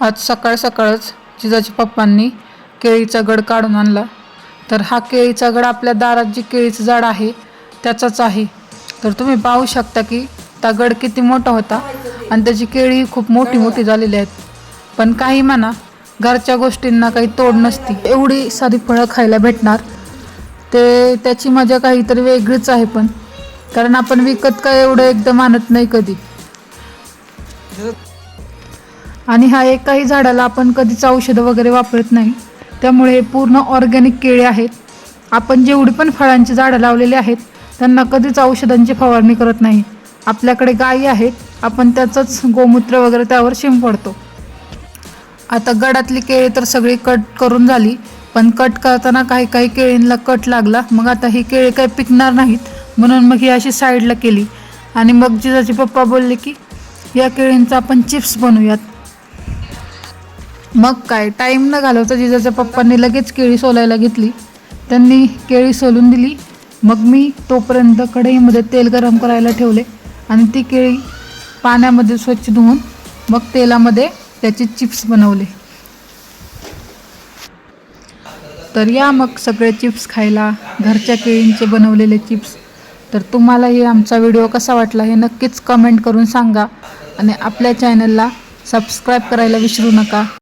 आज सकाळ सकाळच जिजाच्या पप्पांनी केळीचा गड काढून आणला. तर हा केळीचा गड आपल्या दारात जे केळीचं झाड आहे त्याचाच आहे. तर तुम्ही पाहू शकता की त्या गड किती मोठा होता आणि त्याची केळी खूप मोठी मोठी झालेली आहेत. पण काही म्हणा घरच्या गोष्टींना काही तोड नसती. एवढी सारी फळं खायला भेटणार. ते त्याची मजा काहीतरी वेगळीच आहे पण. कारण आपण विकत काय एवढं एकदम आणत नाही कधी. आणि हा एकाही झाडाला आपण कधीच औषधं वगैरे वापरत नाही. त्यामुळे हे पूर्ण ऑर्गॅनिक केळी आहेत. आपण जेवढी पण फळांची झाडं लावलेली आहेत त्यांना कधीच औषधांची फवारणी करत नाही. आपल्याकडे गायी आहेत आपण त्याचंच गोमूत्र वगैरे त्यावर शिंपडतो आता गडातली केळी तर सगळी कट करून झाली पण कट करताना काही काही केळींना कट लागला मग आता ही केळी काही पिकणार नाहीत म्हणून मग ही अशी साईडला केली. आणि मग जिजाचे पप्पा बोलले की या केळींचा आपण चिप्स बनवूयात. मग काय टाईम न घालवता जिजाच्या पप्पांनी लगेच केळी सोलायला घेतली. त्यांनी केळी सोलून दिली. मग मी तोपर्यंत कढईमध्ये तेल गरम करायला ठेवले आणि ती केळी पाण्यामध्ये स्वच्छ धुवून मग तेलामध्ये त्याचे चिप्स बनवले. तर या मग सगळे चिप्स खायला घरच्या केळींचे बनवलेले चिप्स. तर तुम्हालाही आमचा व्हिडिओ कसा वाटला हे नक्कीच कमेंट करून सांगा आणि आपल्या चॅनलला सबस्क्राईब करायला विसरू नका.